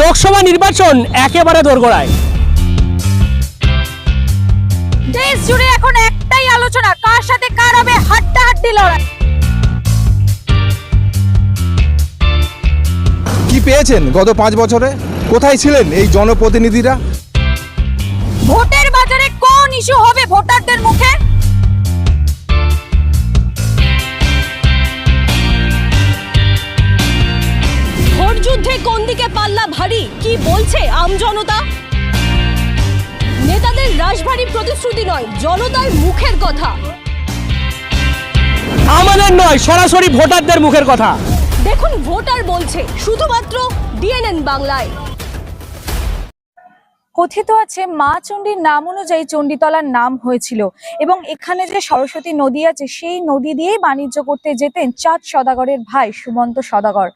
লোকসভা নির্বাচন একেবারে দোরগোড়ায়। দেশ জুড়ে এখন একটাই আলোচনা কার সাথে কার হবে হাড্ডাহাড্ডি লড়াই। কি পেয়েছেন গত পাঁচ বছরে? কোথায় ছিলেন এই জনপ্রতিনিধিরা? ভোটের বাজারে কোন ইস্যু হবে ভোটারদের মুখে? বলছে আমজনতা নেতাদের রাশভারী প্রতিশ্রুতি নয় জনতার মুখের কথা। আমাদের নয় সরাসরি ভোটারদের মুখের কথা। দেখুন ভোটার বলছে শুধুমাত্র ডিএনএন বাংলায়। কথিত আছে মা চণ্ডীর নাম অনুযায়ী চণ্ডীতলার নাম হয়েছিল এবং এখানে যে সরস্বতী নদী আছে সেই নদী দিয়েই বাণিজ্য করতে যেতেন চাঁদ সদাগরের ভাই সুমন্ত সদাগর।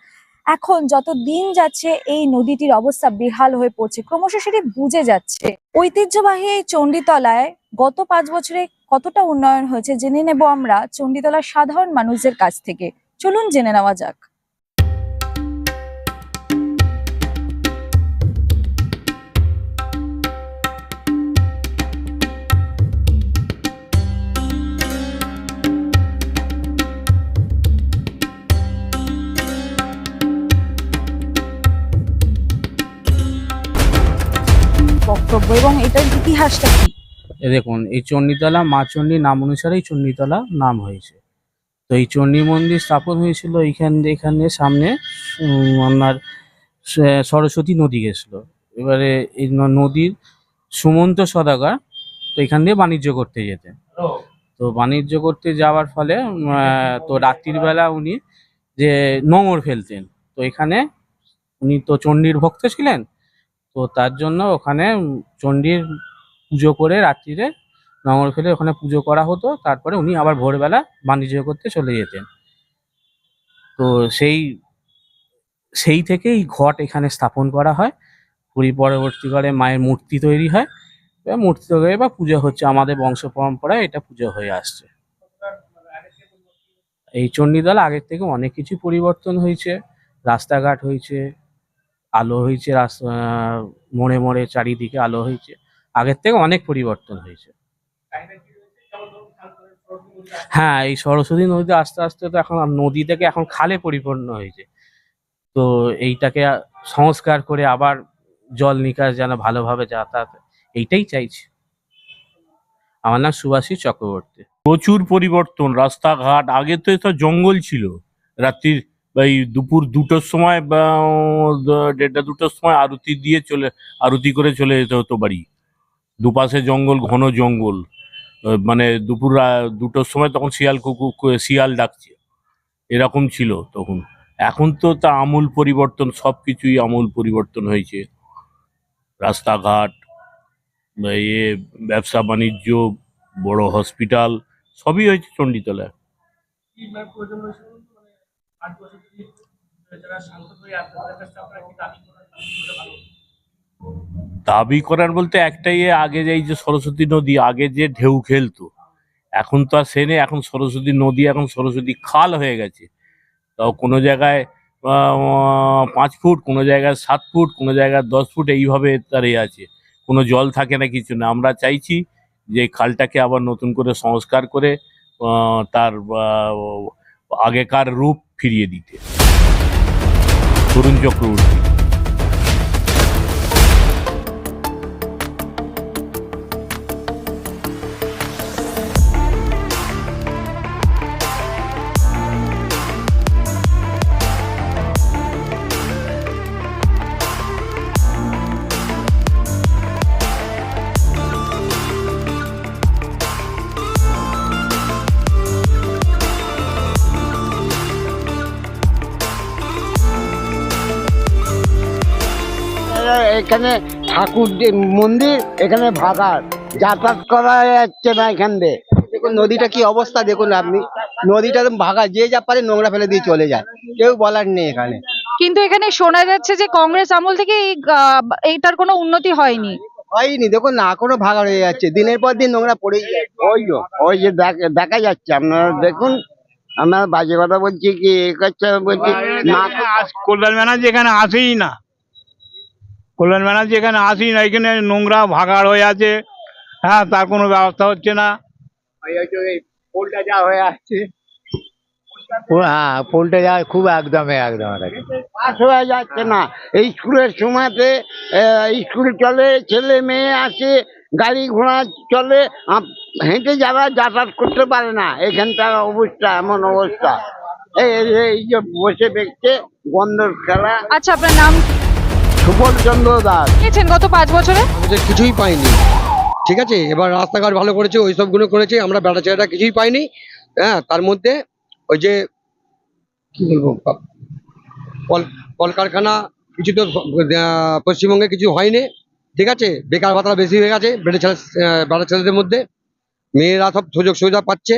এখন যত দিন যাচ্ছে, এই নদীটির অবস্থা বেহাল হয়ে পড়ছে। ক্রমশ সেটি বুঝে যাচ্ছে। ঐতিহ্যবাহী এই চণ্ডীতলায় গত পাঁচ বছরে কতটা উন্নয়ন হয়েছে, জেনে নেব আমরা চণ্ডীতলার সাধারণ মানুষদের কাছ থেকে। চলুন জেনে নেওয়া যাক। এবং এটার ইতিহাসটা কি? দেখুন, এই চণ্ডীতলা, মা চণ্ডীর নাম অনুসারেই চণ্ডীতলা নাম হয়েছে। তো এই চণ্ডী মন্দির স্থাপন হয়েছিল এইখান, এখানে সামনে আপনার সরস্বতী নদী গেছিল। এবারে এই নদীর সুমন্ত সদাগর তো এখান দিয়ে বাণিজ্য করতে যেতেন। তো বাণিজ্য করতে যাওয়ার ফলে তো রাত্রির বেলা উনি যে নোঙর ফেলতেন। তো এখানে উনি তো চণ্ডীর ভক্ত ছিলেন? তো তার জন্য ওখানে চণ্ডীর পুজো করে রাত্রিরে নোঙর ফেলে ওখানে পুজো করা হতো। তারপরে উনি আবার ভোরবেলা বাণিজ্য করতে চলে যেতেন। তো সেই সেই থেকেই ঘট এখানে স্থাপন করা হয়। পুরী পরবর্তীকালে মায়ের মূর্তি তৈরি হয়। মূর্তি তৈরি বা পুজো হচ্ছে। আমাদের বংশ পরম্পরায় এটা পুজো হয়ে আসছে। এই চণ্ডীদল আগের থেকে অনেক কিছু পরিবর্তন হয়েছে। রাস্তাঘাট হয়েছে আলো হয়েছে মোড়ে মোড়ে চারিদিকে আলো হয়েছে। আগের থেকে অনেক পরিবর্তন হয়েছে। হ্যাঁ এই সরস্বতী নদীতে আস্তে আস্তে তো এখন নদী থেকে এখন খালে পরিপূর্ণ হয়েছে। তো এইটাকে সংস্কার করে আবার জল নিকাশ যেন ভালোভাবে যাতায়াত, এইটাই চাইছি। আমার নাম সুভাষী চক্রবর্তী। প্রচুর পরিবর্তন, রাস্তাঘাট, আগে তো এটা জঙ্গল ছিল। রাত্রির এই দুপুর দুটোর সময় বা দেড়টা দুটোর সময় আরতি দিয়ে চলে, আরতি করে চলে যেতে হতো বাড়ি। দুপাশে জঙ্গল, ঘন জঙ্গল। মানে দুপুর দুটোর সময় তখন শিয়াল কুকু শিয়াল ডাকছে। এরকম ছিল তখন। এখন তো তা আমূল পরিবর্তন সব কিছুই আমূল পরিবর্তন হয়েছে। রাস্তাঘাট ইয়ে ব্যবসা বাণিজ্য, বড় হসপিটাল, সবই হয়েছে চণ্ডীতলায়। দাবি করার বলতে একটাই আগে যে এই যে সরস্বতী নদী, আগে যে ঢেউ খেলতো, এখন তো আর সে নেই, এখন সরস্বতী নদী, এখন সরস্বতী খাল হয়ে গেছে। তাও কোনো জায়গায় পাঁচ ফুট, কোনো জায়গায় সাত ফুট, কোনো জায়গায় দশ ফুট, এইভাবে তার এ আছে। কোনো জল থাকে না, কিছু না। আমরা চাইছি যে খালটাকে আবার নতুন করে সংস্কার করে তার আগেকার রূপ ফিরিয়ে দিতে তরুণ চক্রবর্তী এখানে ঠাকুর যে মন্দির এখানে ভাগার যাতায়াত করা যাচ্ছে না এখান দিয়ে। দেখুন নদীটা কি অবস্থা দেখুন আপনি। নদীটা ভাগা যে যা পারে নোংরা ফেলে দিয়ে চলে যায়। কেউ বলার নেই এখানে। কিন্তু এখানে শোনা যাচ্ছে যে কংগ্রেস আমল থেকে এইটার কোনো উন্নতি হয়নি। হয়নি দেখুন না কোনো ভাগা হয়ে যাচ্ছে। দিনের পর দিন নোংরা পড়েই যায় ওই যে ওই যে দেখা যাচ্ছে। আপনারা দেখুন আমরা বাজে কথা বলছি কি এ করছে বলছি না কল্যাণ ব্যানার্জি এখানে আসেই না। কল্যাণ ব্যানার্জি এখানে আসি না এখানে নোংরা ভাগাড় হয়ে আছে। হ্যাঁ তার কোনো ব্যবস্থা হচ্ছে না। পোলটা যা হয়ে আসছে হ্যাঁ পোলটে যায় খুব একদম একদম পাস হয়ে যাচ্ছে না। এই স্কুলের সময়তে স্কুল চলে ছেলে মেয়ে আসে গাড়ি ঘোড়া চলে হেঁটে যারা যাতায়াত করতে পারে না। এখানটার অবস্থা এমন অবস্থা। এই যে বসে দেখছে বন্দর খেলা। আচ্ছা আপনার নাম সুবল চন্দ্র দাস। পেয়েছেন গত পাঁচ বছরে? আমাদের কিছুই পাইনি। ঠিক আছে এবার রাস্তাঘাট ভালো করেছে ওই সবগুলো করেছে আমরা বেটা ছেলেটা কিছুই পাইনি। হ্যাঁ তার মধ্যে ওই যে কি বলব কল কলকারখানা কিছু তো পশ্চিমবঙ্গে কিছু হয়নি। ঠিক আছে বেকার ভাতা বেশি হয়ে গেছে বেটে ছেলে বেটা ছেলেদের মধ্যে। মেয়েরা সব সুযোগ সুবিধা পাচ্ছে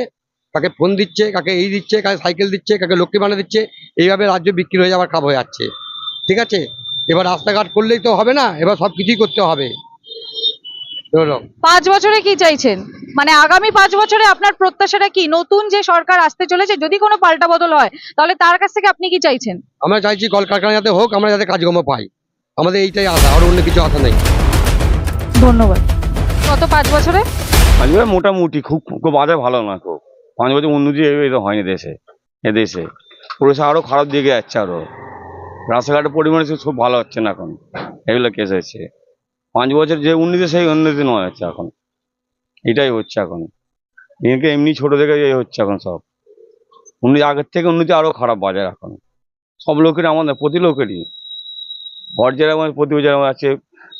কাকে ফোন দিচ্ছে কাকে এই দিচ্ছে কাকে সাইকেল দিচ্ছে কাকে লক্ষ্মী বানা দিচ্ছে এইভাবে রাজ্য বিক্রি হয়ে যাওয়ার খাপ হয়ে যাচ্ছে। ঠিক আছে এবার রাস্তাঘাট করলেই তো হবে না এবার সব কিছুই করতে হবে। পাঁচ বছরে কি চাইছেন? মানে আগামী পাঁচ বছরে আপনার প্রত্যাশাটা কি? নতুন যে সরকার আসতে চলেছে যদি কোনো পাল্টা বদল হয় তাহলে তার কাছ থেকে আপনি কি চাইছেন? আমরা চাইছি কলকারখানা যাতে হোক আমরা যাতে কাজকর্ম পাই। আমাদের এইটাই আশা আর অন্য কিছু আশা নেই। ধন্যবাদ। গত পাঁচ বছরে? পাঁচ বছর মোটামুটি খুব খুব বাজার ভালো না খুব পাঁচ বছর উন্নতি হয়নি দেশে এ দেশে। পরিষেবা আরও খারাপ দিকে যাচ্ছে আরও। রাস্তাঘাটের পরিমাণ খুব ভালো হচ্ছে না এখন। এগুলো কেস হচ্ছে পাঁচ বছর যে উন্নতি, সেই উন্নতি নয় হচ্ছে এখন। এটাই হচ্ছে এখন। একে এমনি ছোট থেকে এই হচ্ছে এখন সব। উন্নতি, আগের থেকে উন্নতি আরও খারাপ বাজার এখন। সব লোকেরই আমাদের, প্রতি লোকেরই। ঘর যেরকম প্রতি যেরকম আছে।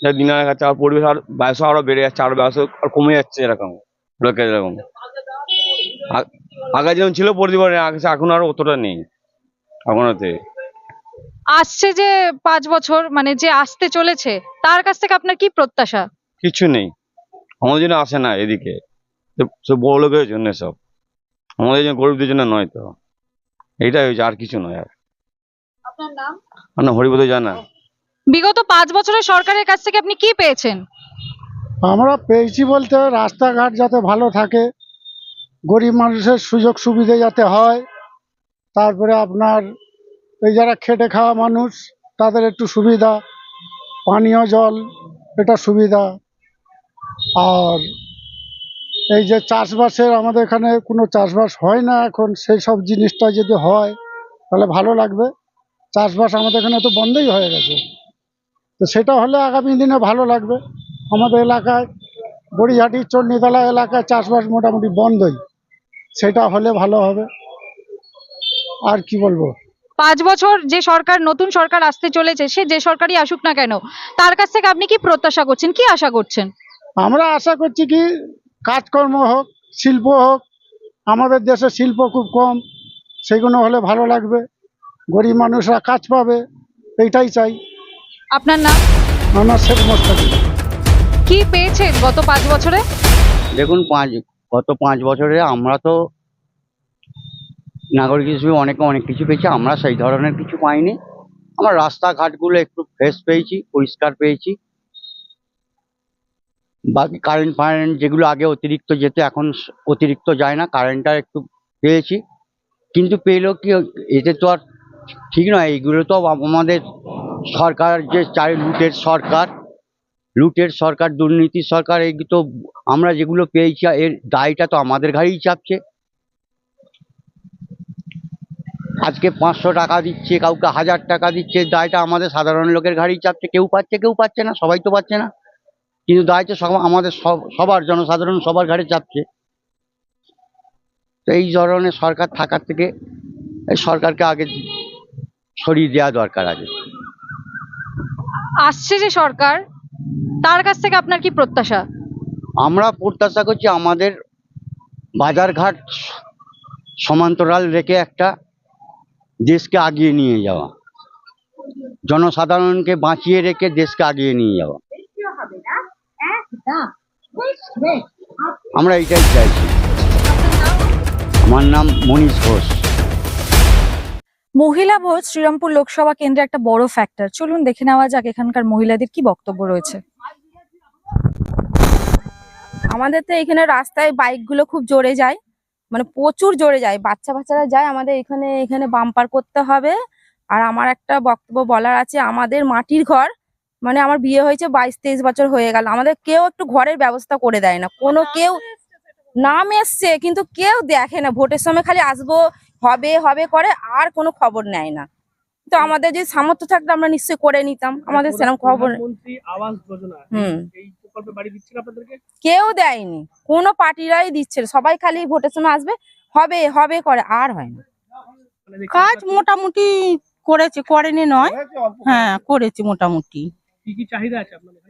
যা দিনের কাছে আর পরিবেশ আর ব্যবসা আরও বেড়ে যাচ্ছে, আর ব্যবসা আর কমে যাচ্ছে এরকম। লোকের এরকম। আগে যেমন ছিল পরিবার আগে এখন আর অতটা নেই। এখন ওতে আসছে যে পাঁচ বছর মানে যে আসতে চলেছে তার কাছ থেকে আপনার কি প্রত্যাশা? কিছু নেই। আমাদের জন্য আসে না এদিকে। সব- বড় লোকের জন্য সব। আমাদের জন্য গরিবদের জন্য নয় তো। এইটাই হয়েছে আর কিছু নয় আর। আপনার নাম? আমরা জানা। বিগত পাঁচ বছরের সরকারের কাছ থেকে আপনি কি পেয়েছেন? আমরা পেয়েছি বলতে রাস্তাঘাট যাতে ভালো থাকে গরিব মানুষের সুযোগ সুবিধে যাতে হয় তারপরে আপনার এই যারা খেটে খাওয়া মানুষ, তাদের একটু সুবিধা। পানীয় জল, এটা সুবিধা। আর এই যে চাষবাসের, আমাদের এখানে কোনো চাষবাস হয় না এখন। সেই সব জিনিসটা যদি হয়, তাহলে ভালো লাগবে। চাষবাস আমাদের এখানে তো বন্ধই হয়ে গেছে। তো সেটা হলে আগামী দিনে ভালো লাগবে। আমাদের এলাকায় বড়িহাটি চণ্ডীতলা এলাকায় চাষবাস মোটামুটি বন্ধই। সেটা হলে ভালো হবে। আর কি বলব? পাঁচ বছর যে সরকার নতুন সরকার আসতে চলেছে সে যে সরকারই আসুক না কেন তার কাছ থেকে আপনি কি প্রত্যাশা করছেন? কি আশা করছেন? আমরা আশা করছি কি কাজকর্ম হোক শিল্প হোক আমাদের দেশে শিল্প খুব কম সেগুলো হলে ভালো লাগবে গরিব মানুষরা কাজ পাবে এইটাই চাই। আপনার নাম? আমার শেখ মোস্তাকি কি পেয়েছেন গত পাঁচ বছরে? দেখুন পাঁচ গত পাঁচ বছরে আমরা তো নাগরিক হিসেবে অনেকে অনেক কিছু পেয়েছে, আমরা সেই ধরনের কিছু পাইনি। আমরা রাস্তাঘাটগুলো একটু ফ্রেশ পেয়েছি, পরিষ্কার পেয়েছি। বাকি কারেন্ট ফারেন্ট যেগুলো আগে অতিরিক্ত যেত, এখন অতিরিক্ত যায় না কারেন্টটা একটু পেয়েছি। কিন্তু পেলেও কি এতে তো আর ঠিক নয়, এইগুলো তো আমাদের সরকার যে চাই লুটের সরকার লুটের সরকার, দুর্নীতির সরকার এই তো আমরা যেগুলো পেয়েছি, এর দায়টা তো আমাদের ঘাড়েই চাপছে। আজকে পাঁচশো টাকা দিচ্ছে কাউকে হাজার টাকা দিচ্ছে দায়টা আমাদের সাধারণ লোকের ঘাড়েই চাপছে কেউ পাচ্ছে কেউ পাচ্ছে না সবাই তো পাচ্ছে না। কিন্তু দায় তো সব আমাদের সব সবার জনসাধারণ সবার ঘাড়ে চাপছে। তো এই ধরনের সরকার থাকার থেকে এই সরকারকে আগে সরিয়ে দেওয়া দরকার আগে। আসছে যে সরকার তার কাছ থেকে আপনার কি প্রত্যাশা? আমরা প্রত্যাশা করছি আমাদের বাজারঘাট সমান্তরাল রেখে একটা দেশকে আগিয়ে নিয়ে যাওয়া। জনসাধারণকে বাঁচিয়ে রেখে দেশকে আগিয়ে নিয়ে যাওয়া। আমরা এইটাই চাইছি। আমার নাম মনীষ ঘোষ। মহিলা ভোট শ্রীরামপুর লোকসভা কেন্দ্রে একটা বড় ফ্যাক্টর চলুন দেখে নেওয়া যাক এখানকার মহিলাদের কি বক্তব্য রয়েছে। আমাদের তো এখানে রাস্তায় বাইকগুলো খুব জোরে যায়। মানে প্রচুর জোরে যায়। বাচ্চা বাচ্চারা যায় আমাদের এখানে এখানে বাম্পার করতে হবে। আর আমার একটা বক্তব্য বলার আছে আমাদের মাটির ঘর মানে আমার বিয়ে হয়েছে বাইশ তেইশ বছর হয়ে গেল। আমাদের কেউ একটু ঘরের ব্যবস্থা করে দেয় না। কোনো কেউ নাম এসছে কিন্তু কেউ দেখে না। ভোটের সময় খালি আসব হবে হবে করে আর কোনো খবর নেয় না। তো আমাদের যে সামর্থ্য থাকতো আমরা নিশ্চয়ই করে নিতাম। আমাদের সেরকম খবর হুম। এই প্রকল্পে বাড়ি দিচ্ছেন আপনাদেরকে? কেউ দেয়নি। কোনো পার্টিরাই দিচ্ছে না। সবাই খালি ভোটের সময় আসবে হবে হবে করে আর হয় না। মানে কাজ মোটামুটি করেছে করেনি নয়। হ্যাঁ করেছে মোটামুটি। কি কি চাহিদা আছে আপনাদের?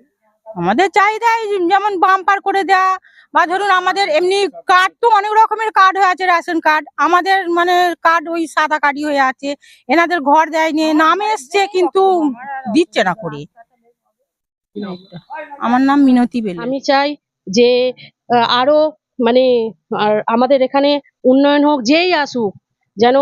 আমাদের চাহিদা যেমন বাম্পার করে দেয়া বা ধরুন আমাদের এমনি কার্ড তো অনেক রকমের কার্ড হয়ে আছে রেশন কার্ড আমাদের মানে কার্ড ওই সাদা কার্ডই হয়ে আছে। এনাদের ঘর দেয়নি, নামে এসছে কিন্তু দিচ্ছে না করে। আমার নাম মিনতি বেলে। আমি চাই যে আরও মানে আমাদের এখানে উন্নয়ন হোক, যেই আসুক, যেন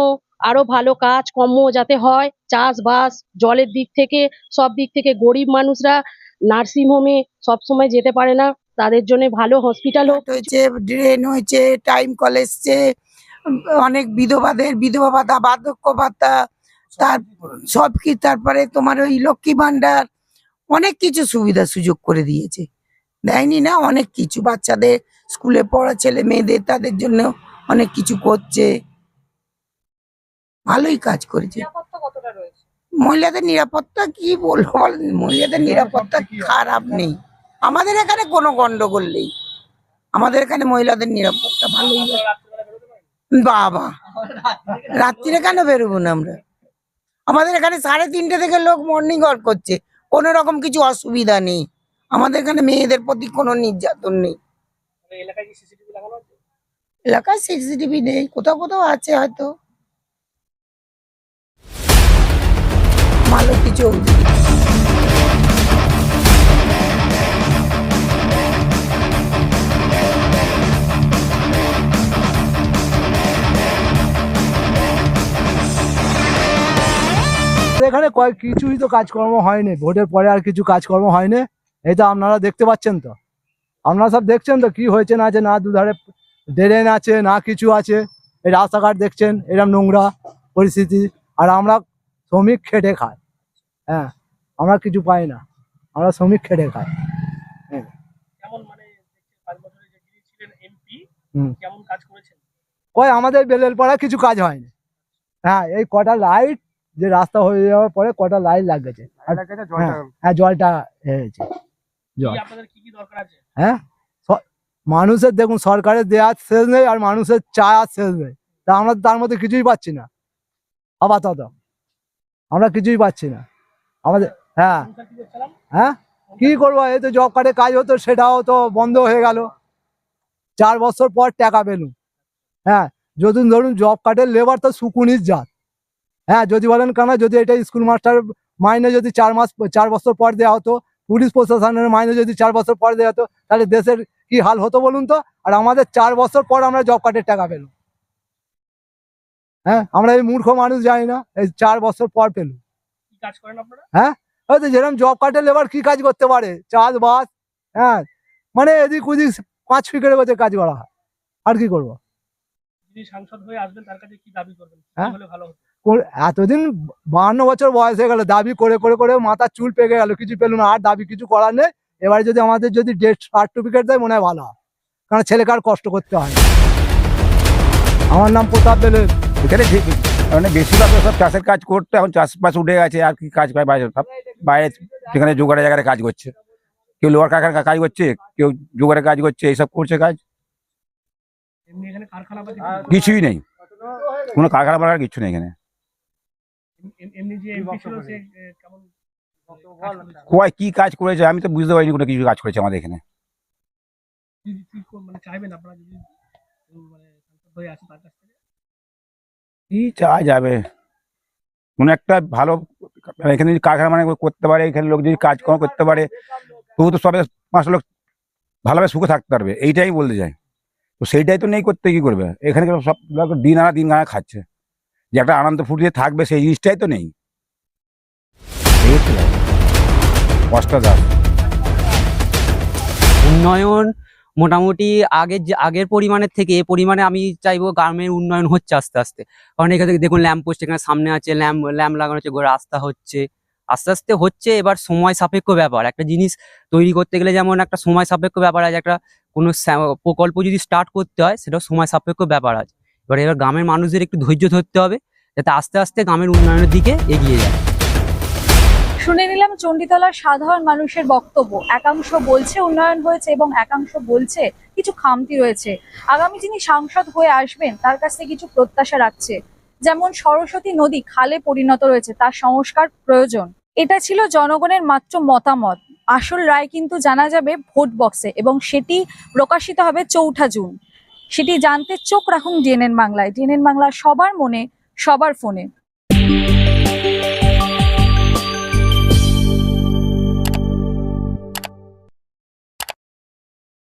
আরও ভালো কাজ কর্ম যাতে হয়, চাষবাস, জলের দিক থেকে, সব দিক থেকে গরিব মানুষরা নার্সিং হোমে সবসময় যেতে পারে না। তাদের জন্য ভালো হসপিটাল হয়েছে ড্রেন হয়েছে, টাইম কল এসছে, অনেক বিধবাদের, বিধবা ভাতা, বার্ধক্য ভাতা, তার সব কি তারপরে তোমার ওই লক্ষ্মী ভান্ডার অনেক কিছু সুবিধা সুযোগ করে দিয়েছে। দেয়নি না অনেক কিছু। বাচ্চাদের স্কুলে পড়া ছেলে মেয়েদের, তাদের জন্য অনেক কিছু করছে। ভালোই কাজ করেছে। মহিলাদের নিরাপত্তা কি বলব মহিলাদের নিরাপত্তা খারাপ নেই। আমাদের এখানে কোনো গন্ডগোল নেই। আমাদের এখানে মহিলাদের নিরাপত্তা ভালোই বাবা রাত্রিরে কেন বেরোবো না আমরা? আমাদের এখানে সাড়ে তিনটে থেকে লোক মর্নিং ওয়াক করছে। কোনো রকম কিছু অসুবিধা নেই। আমাদের এখানে মেয়েদের প্রতি কোনো নির্যাতন নেই। এলাকায় কি সিসিটিভি এলাকায় সিসিটিভি নেই। কোথাও কোথাও আছে হয়তো। মালতী চৌধুরী এখানে কয়েক কিছুই তো কাজকর্ম হয়নি, ভোটের পরে আর কিছু কাজকর্ম হয়নি তো আপনারা দেখতে পাচ্ছেন তো। আপনারা সব দেখছেন তো কি হয়েছে, না আছে না দুধারে ড্রেন আছে, না কিছু আছে, এই রাস্তাঘাট দেখছেন এরকম নোংরা পরিস্থিতি, আর আমরা শ্রমিক খেটে খাই। হ্যাঁ আমরা কিছু পাই না। আমরা শ্রমিক খেটে খাই। কেমন মানে দেখছেন পাঁচ বছরে যে যিনি ছিলেন এমপি হুম। কেমন কাজ করেছেন? কয় আমাদের বেলের পাড়া কিছু কাজ হয়নি। হ্যাঁ এই কটা লাইট যে রাস্তা হয়ে যাওয়ার পরে কটা লাইট লাগেছে হ্যাঁ, হ্যাঁ জলটা হয়েছে। জল। আপনাদের কি কি দরকার আছে? হ্যাঁ? মানুষের দেখুন সরকারের দেওয়ার শেষ নেই আর মানুষের চাওয়ার শেষ নেই। তা আমরা তার মধ্যে কিছুই পাচ্ছি না। আপাতত। আমরা কিছুই পাচ্ছি না। আমাদের হ্যাঁ। হ্যাঁ? কি করব? এই তো জব কার্ডে কাজ হতো, সেটাও তো বন্ধ হয়ে গেল। চার বছর পর টাকা পেলুম। হ্যাঁ যদি ধরুন জব কার্ডের লেবার তো সুকুনির জাত। হ্যাঁ যদি বলেন কেন, যদি এটা স্কুল মাস্টার মাইনে যদি চার মাস, চার বছর পর দেওয়া হতো, পুলিশ প্রশাসনের মাইনে যদি চার বছর পর দেওয়া হতো, তাহলে দেশের কি হাল হতো বলুন তো? আর আমাদের চার বছর পর আমরা জব কার্ডের টাকা পেলাম। হ্যাঁ আমরা এই মূর্খ মানুষ যাই না, এই চার বছর পর পেলুম। কাজ করেন আপনারা? হয়তো যেরকম জব কার্ডের লেবার কি কাজ করতে পারে? চাষবাস হ্যাঁ? মানে এদিক ওদিক পাঁচ ফিকের মধ্যে কাজ করা হয়। আর কি করব? সাংসদ হয়ে আসবেন তার কাছে কি দাবি করবেন? হ্যাঁ? ভালো হতো? এতদিন বাহান্ন বছর বয়স হয়ে গেল দাবি করে করে করে মাথার চুল পেকে গেল কিছু পেল না আর দাবি কিছু করার নেই। এবারে যদি আমাদের যদি ডেট সার্টিফিকেট দেয় মনে হয় ভালো হয়। কারণ ছেলেকে আর কষ্ট করতে হয় আমার নাম প্রতাপ বেলে। এখানে মানে বেশিরভাগ সব চাষের কাজ করতে এখন চাষবাস উঠে গেছে আর কি কাজ পায় বাইরে সব। বাইরে যেখানে জোগাড়ে জায়গায় কাজ করছে। কেউ লোয়ার কারখানা কাজ করছে কেউ জোগাড়ে কাজ করছে এইসব করছে কাজ। এমনি এখানে কারখানা পাতি কিছুই নেই। কোনো কারখানা বাড়ার কিছু নেই এখানে। এম- এমনি যে এমপি ছিল সে এ, কেমন কাজ করেছে? কয় কি কাজ করেছে আমি তো বুঝতে পারিনি কোনো কিছু কাজ করেছে আমাদের এখানে। কি- কি কর- মানে চাইবেন আপনারা যদি উম, মানে সাংসদ হয়ে আসে তার কাছ থেকে? কি চাওয়া যাবে। কোনো একটা ভালো মানে এখানে যদি কারখানা মানে করতে পারে, এখানে লোক যদি কাজকর্ম করতে পারে, তবু তো সবে পাঁচ লোক ভালোভাবে সুখে থাকতে পারবে, এইটাই বলতে চাই। তো সেইটাই তো নেই করতে, কি করবে? এখানে সব দিন আনা দিন আনা খাচ্ছে। যে একটা আনন্দ ফুটিয়ে থাকবে, সেই জিনিসটাই তো নেই। দাস উন্নয়ন মোটামুটি আগের যে, আগের পরিমাণের থেকে এ পরিমাণে আমি চাইব গ্রামের উন্নয়ন হচ্ছে আস্তে আস্তে। কারণ এখানে থেকে দেখুন ল্যাম্প পোস্ট এখানে সামনে আছে ল্যাম্প ল্যাম্প লাগানো হচ্ছে, রাস্তা হচ্ছে। আস্তে আস্তে হচ্ছে, এবার সময় সাপেক্ষ ব্যাপার। একটা জিনিস তৈরি করতে গেলে যেমন একটা সময় সাপেক্ষ ব্যাপার আছে, একটা কোনো প্রকল্প যদি স্টার্ট করতে হয়, সেটাও সময় সাপেক্ষ ব্যাপার আছে। এবার এবার গ্রামের মানুষদের একটু ধৈর্য ধরতে হবে, যাতে আস্তে আস্তে গ্রামের উন্নয়নের দিকে এগিয়ে যায়। শুনে নিলাম চণ্ডীতলার সাধারণ মানুষের বক্তব্য। একাংশ বলছে উন্নয়ন হয়েছে এবং একাংশ বলছে কিছু খামতি রয়েছে। আগামী যিনি সাংসদ হয়ে আসবেন, তার কাছ থেকে কিছু প্রত্যাশা রাখছে। যেমন সরস্বতী নদী খালে পরিণত রয়েছে, তার সংস্কার প্রয়োজন। এটা ছিল জনগণের মাত্র মতামত। আসল রায় কিন্তু জানা যাবে ভোট বক্সে এবং সেটি প্রকাশিত হবে চৌঠা জুন। সেটি জানতে চোখ রাখুন ডিএনএন বাংলায়। ডিএনএন বাংলা সবার মনে, সবার ফোনে।